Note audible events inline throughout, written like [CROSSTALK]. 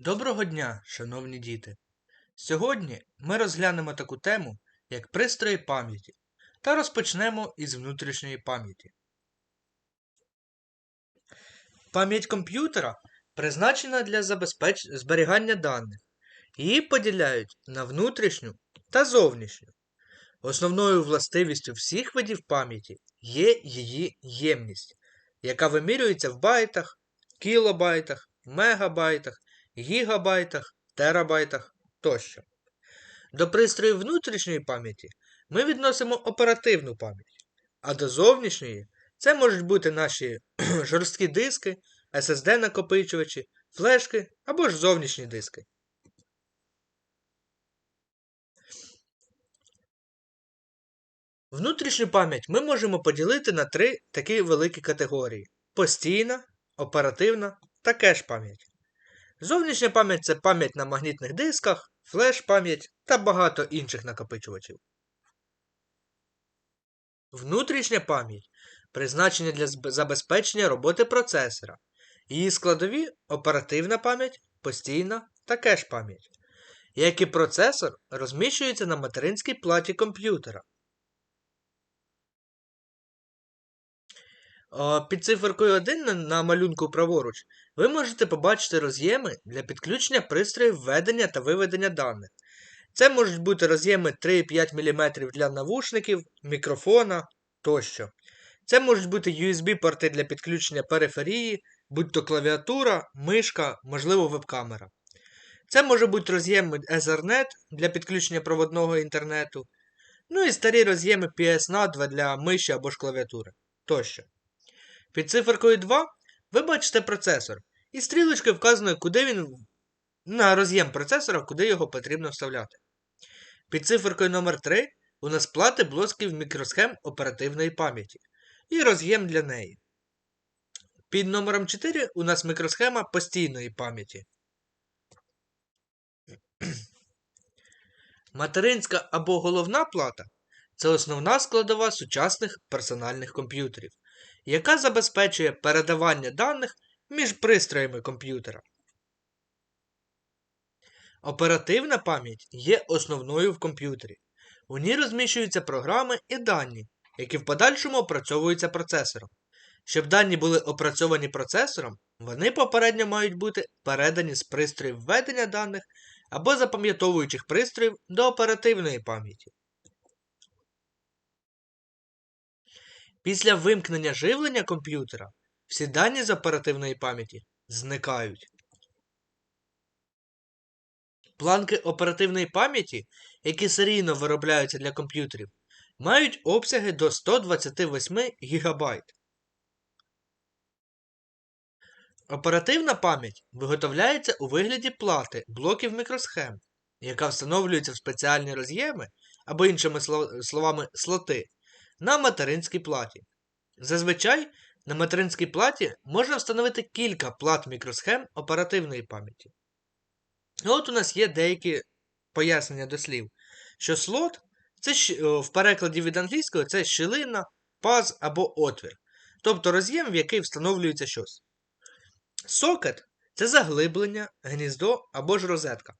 Доброго дня, шановні діти! Сьогодні ми розглянемо таку тему, як пристрої пам'яті, та розпочнемо із внутрішньої пам'яті. Пам'ять комп'ютера призначена для забезпеч... зберігання даних. Її поділяють на внутрішню та зовнішню. Основною властивістю всіх видів пам'яті є її ємність, яка вимірюється в байтах, кілобайтах, мегабайтах гігабайтах, терабайтах тощо. До пристроїв внутрішньої пам'яті ми відносимо оперативну пам'ять, а до зовнішньої це можуть бути наші [CLEARS THROAT] жорсткі диски, SSD-накопичувачі, флешки або ж зовнішні диски. Внутрішню пам'ять ми можемо поділити на три такі великі категорії: постійна, оперативна та кеш пам'ять. Зовнішня пам'ять це пам'ять на магнітних дисках, флеш-пам'ять та багато інших накопичувачів. Внутрішня пам'ять призначена для забезпечення роботи процесора. Її складові оперативна пам'ять, постійна та кеш пам'ять. Як і процесор розміщується на материнській платі комп'ютера. Під циферкою 1 на малюнку праворуч ви можете побачити роз'єми для підключення пристроїв введення та виведення даних. Це можуть бути роз'єми 3,5 мм для навушників, мікрофона тощо. Це можуть бути USB-порти для підключення периферії, будь-то клавіатура, мишка, можливо, веб-камера. Це може бути роз'єми Ethernet для підключення проводного інтернету. Ну і старі роз'єми PS-NAT для миші або ж клавіатури тощо. Під циферкою 2 ви бачите процесор, і стрілочкою вказано, куди він на роз'єм процесора, куди його потрібно вставляти. Під циферкою номер 3 у нас плати блосків мікросхем оперативної пам'яті і роз'єм для неї. Під номером 4 у нас мікросхема постійної пам'яті. [CLEARS THROAT] Материнська або головна плата це основна складова сучасних персональних комп'ютерів яка забезпечує передавання даних між пристроями комп'ютера. Оперативна пам'ять є основною в комп'ютері. У ній розміщуються програми і дані, які в подальшому опрацьовуються процесором. Щоб дані були опрацьовані процесором, вони попередньо мають бути передані з пристроїв введення даних або запам'ятовуючих пристроїв до оперативної пам'яті. Після вимкнення живлення комп'ютера всі дані з оперативної пам'яті зникають. Планки оперативної пам'яті, які серійно виробляються для комп'ютерів, мають обсяги до 128 ГБ. Оперативна пам'ять виготовляється у вигляді плати блоків мікросхем, яка встановлюється в спеціальні роз'єми або, іншими словами, слоти на материнській платі. Зазвичай на материнській платі можна встановити кілька плат мікросхем оперативної пам'яті. От у нас є деякі пояснення до слів, що слот це в перекладі від англійського це щілина, паз або отвір. Тобто роз'єм, в який встановлюється щось. Сокет це заглиблення, гніздо або ж розетка.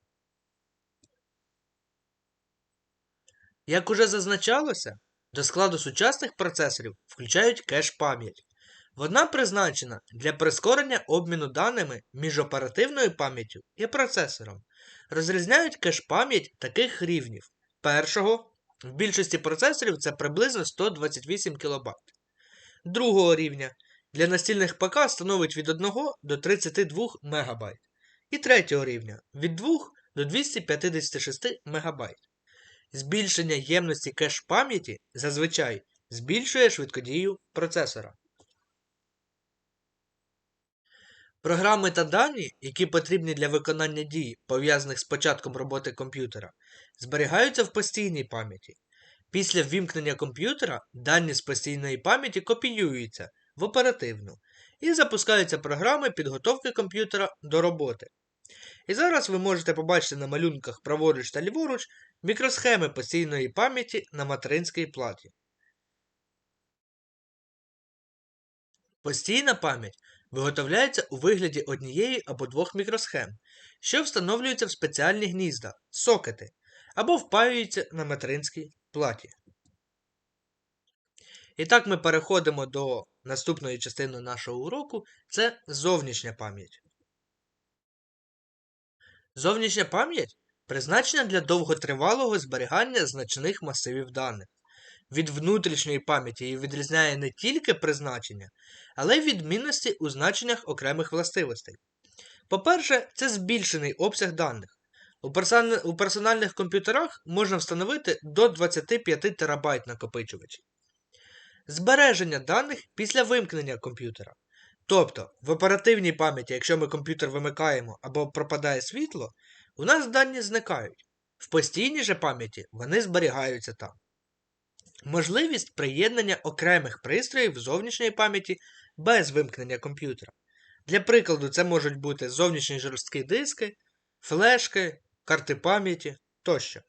Як уже зазначалося, до складу сучасних процесорів включають кеш-пам'ять. Вона призначена для прискорення обміну даними між оперативною пам'яттю і процесором. Розрізняють кеш-пам'ять таких рівнів. Першого в більшості процесорів це приблизно 128 кБ. Другого рівня для настільних ПК становить від 1 до 32 МБ. І третього рівня від 2 до 256 МБ. Збільшення ємності кеш пам'яті зазвичай збільшує швидкодію процесора. Програми та дані, які потрібні для виконання дій, пов'язаних з початком роботи комп'ютера, зберігаються в постійній пам'яті. Після ввімкнення комп'ютера дані з постійної пам'яті копіюються в оперативну і запускаються програми підготовки комп'ютера до роботи. І зараз ви можете побачити на малюнках праворуч та ліворуч мікросхеми постійної пам'яті на материнській платі. Постійна пам'ять виготовляється у вигляді однієї або двох мікросхем, що встановлюються в спеціальні гнізда, сокети, або впаюються на материнській платі. І так ми переходимо до наступної частини нашого уроку це зовнішня пам'ять. Зовнішня пам'ять призначена для довготривалого зберігання значних масивів даних. Від внутрішньої пам'яті її відрізняє не тільки призначення, але й відмінності у значеннях окремих властивостей. По-перше, це збільшений обсяг даних. У персональних комп'ютерах можна встановити до 25 терабайт накопичувачів. Збереження даних після вимкнення комп'ютера. Тобто, в оперативній пам'яті, якщо ми комп'ютер вимикаємо або пропадає світло, у нас дані зникають. В постійній же пам'яті вони зберігаються там. Можливість приєднання окремих пристроїв в зовнішньої пам'яті без вимкнення комп'ютера. Для прикладу, це можуть бути зовнішні жорсткі диски, флешки, карти пам'яті тощо.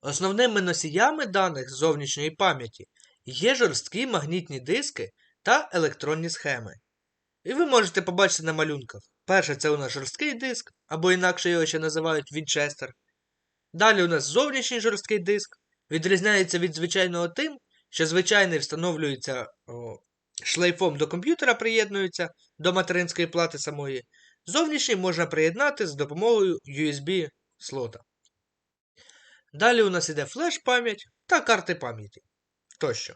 Основними носіями даних з зовнішньої пам'яті є жорсткі магнітні диски та електронні схеми. І ви можете побачити на малюнках. Перше це у нас жорсткий диск, або інакше його ще називають Вінчестер. Далі у нас зовнішній жорсткий диск. Відрізняється від звичайного тим, що звичайний встановлюється о, шлейфом до комп'ютера, приєднується до материнської плати самої. Зовнішній можна приєднати з допомогою USB слота. Далі у нас іде флеш-пам'ять та карти пам'яті тощо.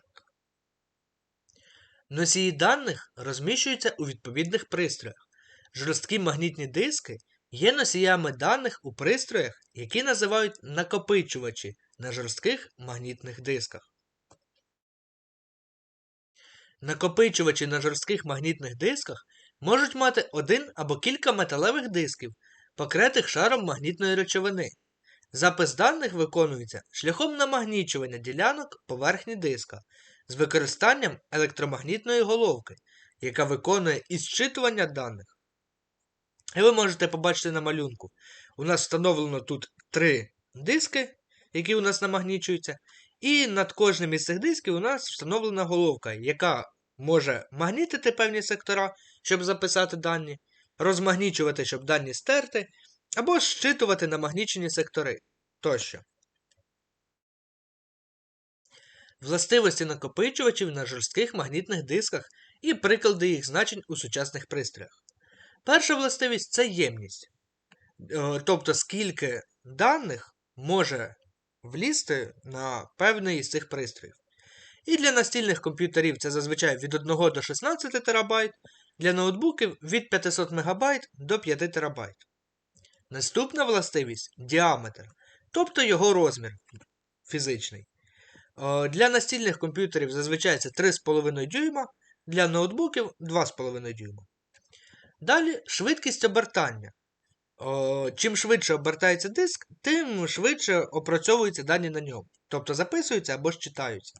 Носії даних розміщуються у відповідних пристроях. Жорсткі магнітні диски є носіями даних у пристроях, які називають накопичувачі на жорстких магнітних дисках. Накопичувачі на жорстких магнітних дисках можуть мати один або кілька металевих дисків, покритих шаром магнітної речовини. Запис даних виконується шляхом намагнічування ділянок поверхні диска з використанням електромагнітної головки, яка виконує і зчитування даних. І ви можете побачити на малюнку. У нас встановлено тут три диски, які у нас намагнічуються, і над кожним із цих дисків у нас встановлена головка, яка може магнітити певні сектора, щоб записати дані, розмагнічувати, щоб дані стерти, або зчитувати намагнічені сектори тощо. Властивості накопичувачів на жорстких магнітних дисках і приклади їх значень у сучасних пристроях. Перша властивість це ємність. Е, тобто, скільки даних може влізти на певний із цих пристроїв. І для настільних комп'ютерів це зазвичай від 1 до 16 терабайт, для ноутбуків від 500 МБ до 5 ТБ. Наступна властивість діаметр, тобто його розмір фізичний. Е, для настільних комп'ютерів зазвичай це 3,5 дюйма, для ноутбуків 2,5 дюйма. Далі швидкість обертання. Чим швидше обертається диск, тим швидше опрацьовуються дані на ньому. Тобто записуються або ж читаються.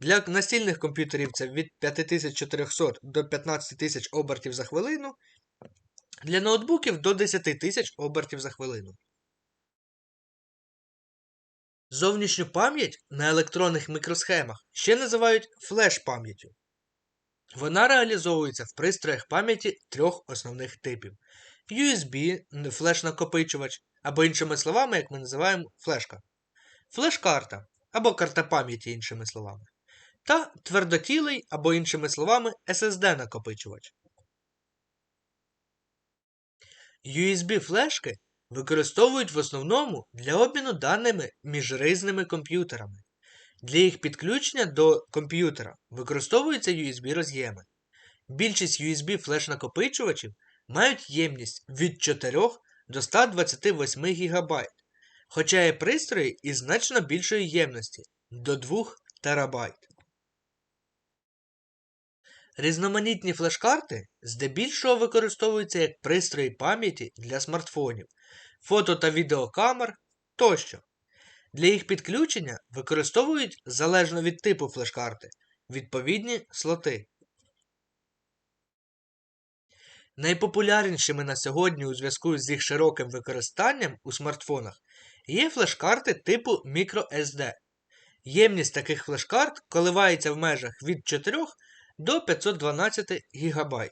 Для настільних комп'ютерів це від 5400 до 15000 обертів за хвилину. Для ноутбуків до 10 тисяч обертів за хвилину. Зовнішню пам'ять на електронних мікросхемах ще називають флеш-пам'яттю. Вона реалізовується в пристроях пам'яті трьох основних типів: USB, флеш-накопичувач, або, іншими словами, як ми називаємо флешка, флеш-карта або карта пам'яті, іншими словами, та твердотілий, або, іншими словами, SSD-накопичувач. USB-флешки використовують в основному для обміну даними між різними комп'ютерами. Для їх підключення до комп'ютера використовуються USB-роз'єми. Більшість USB флеш-накопичувачів мають ємність від 4 до 128 ГБ, хоча є пристрої із значно більшої ємності до 2 ТБ. Різноманітні флеш-карти здебільшого використовуються як пристрої пам'яті для смартфонів, фото та відеокамер тощо. Для їх підключення використовують залежно від типу флеш-карти відповідні слоти. Найпопулярнішими на сьогодні у зв'язку з їх широким використанням у смартфонах є флеш-карти типу microSD. Ємність таких флеш-карт коливається в межах від 4 до 512 ГБ.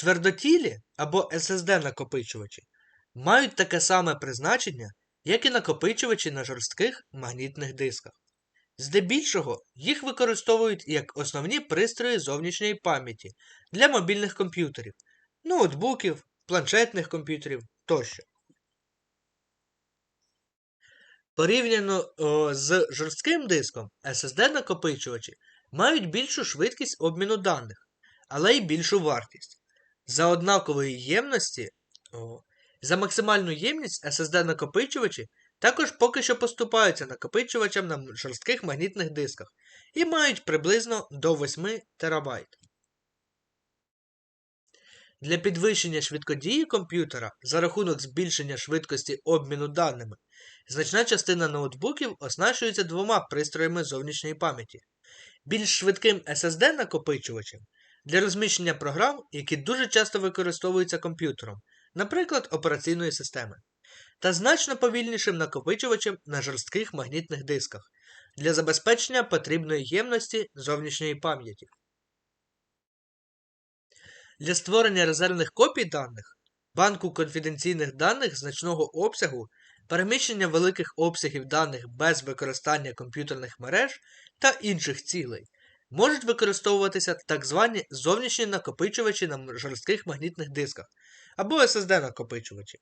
Твердотілі або SSD накопичувачі мають таке саме призначення, як і накопичувачі на жорстких магнітних дисках. Здебільшого їх використовують як основні пристрої зовнішньої пам'яті для мобільних комп'ютерів, ноутбуків, планшетних комп'ютерів тощо. Порівняно о, з жорстким диском, SSD-накопичувачі мають більшу швидкість обміну даних, але й більшу вартість. За однакової ємності, о, за максимальну ємність SSD-накопичувачі також поки що поступаються накопичувачам на жорстких магнітних дисках і мають приблизно до 8 ТБ. Для підвищення швидкодії комп'ютера за рахунок збільшення швидкості обміну даними, значна частина ноутбуків оснащується двома пристроями зовнішньої пам'яті, більш швидким SSD-накопичувачем для розміщення програм, які дуже часто використовуються комп'ютером, наприклад, операційної системи, та значно повільнішим накопичувачем на жорстких магнітних дисках для забезпечення потрібної ємності зовнішньої пам'яті. Для створення резервних копій даних, банку конфіденційних даних значного обсягу, переміщення великих обсягів даних без використання комп'ютерних мереж та інших цілей, можуть використовуватися так звані зовнішні накопичувачі на жорстких магнітних дисках або SSD-накопичувачі.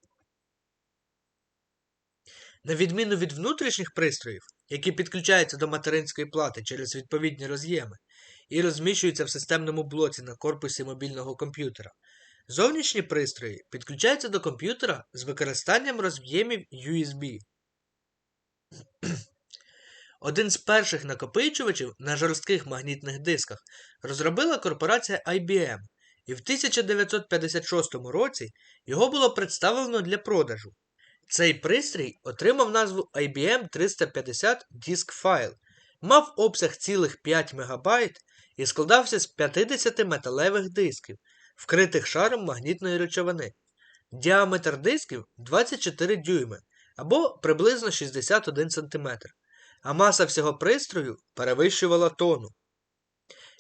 На відміну від внутрішніх пристроїв, які підключаються до материнської плати через відповідні роз'єми і розміщуються в системному блоці на корпусі мобільного комп'ютера, зовнішні пристрої підключаються до комп'ютера з використанням роз'ємів USB. Один з перших накопичувачів на жорстких магнітних дисках розробила корпорація IBM, і в 1956 році його було представлено для продажу. Цей пристрій отримав назву IBM 350 Disk File, мав обсяг цілих 5 МБ і складався з 50 металевих дисків, вкритих шаром магнітної речовини. Діаметр дисків 24 дюйми або приблизно 61 см, а маса всього пристрою перевищувала тону.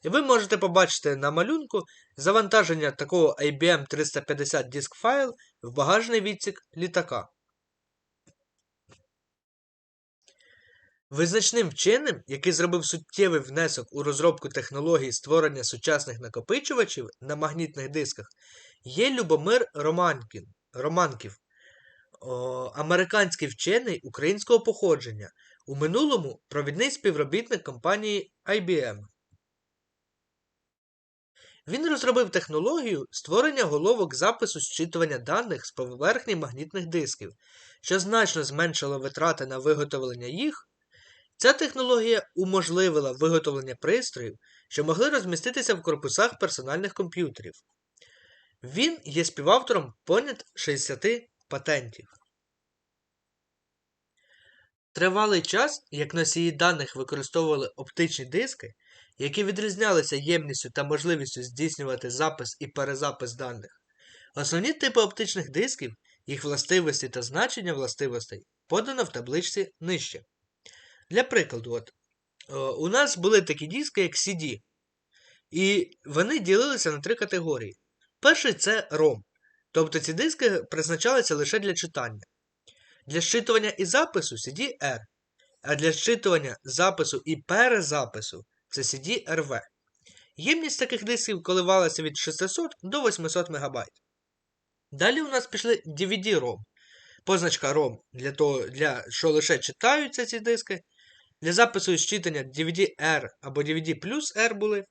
І ви можете побачити на малюнку завантаження такого IBM 350 Disk File в багажний відсік літака. Визначним вченим, який зробив суттєвий внесок у розробку технологій створення сучасних накопичувачів на магнітних дисках, є Любомир Романків, американський вчений українського походження, у минулому провідний співробітник компанії IBM. Він розробив технологію створення головок запису зчитування даних з поверхні магнітних дисків, що значно зменшило витрати на виготовлення їх. Ця технологія уможливила виготовлення пристроїв, що могли розміститися в корпусах персональних комп'ютерів. Він є співавтором понад 60 патентів. Тривалий час, як носії даних використовували оптичні диски, які відрізнялися ємністю та можливістю здійснювати запис і перезапис даних. Основні типи оптичних дисків, їх властивості та значення властивостей подано в табличці нижче. Для прикладу, от, у нас були такі диски, як CD, і вони ділилися на три категорії. Перший це ROM, тобто ці диски призначалися лише для читання. Для щитування і запису CD-R, а для щитування запису і перезапису це CD-RV. Ємність таких дисків коливалася від 600 до 800 МБ. Далі у нас пішли DVD-ROM. Позначка ROM для того, для, що лише читаються ці диски. Для запису і щитання DVD-R або DVD плюс R були.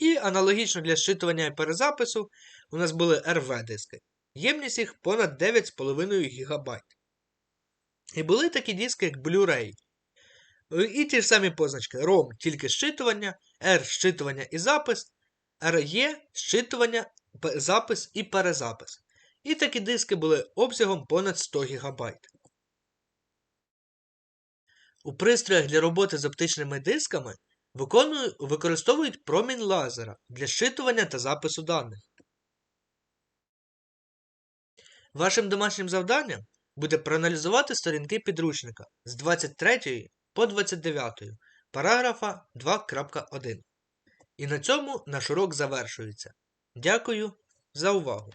І аналогічно для щитування і перезапису у нас були RV диски. Ємність їх понад 9,5 ГБ. І були такі диски, як Blu-ray. І ті ж самі позначки. ROM тільки щитування, R щитування і запис, RE щитування, запис і перезапис. І такі диски були обсягом понад 100 ГБ. У пристроях для роботи з оптичними дисками використовують промінь лазера для щитування та запису даних. Вашим домашнім завданням буде проаналізувати сторінки підручника з 23 по 29 параграфа 2.1. І на цьому наш урок завершується. Дякую за увагу!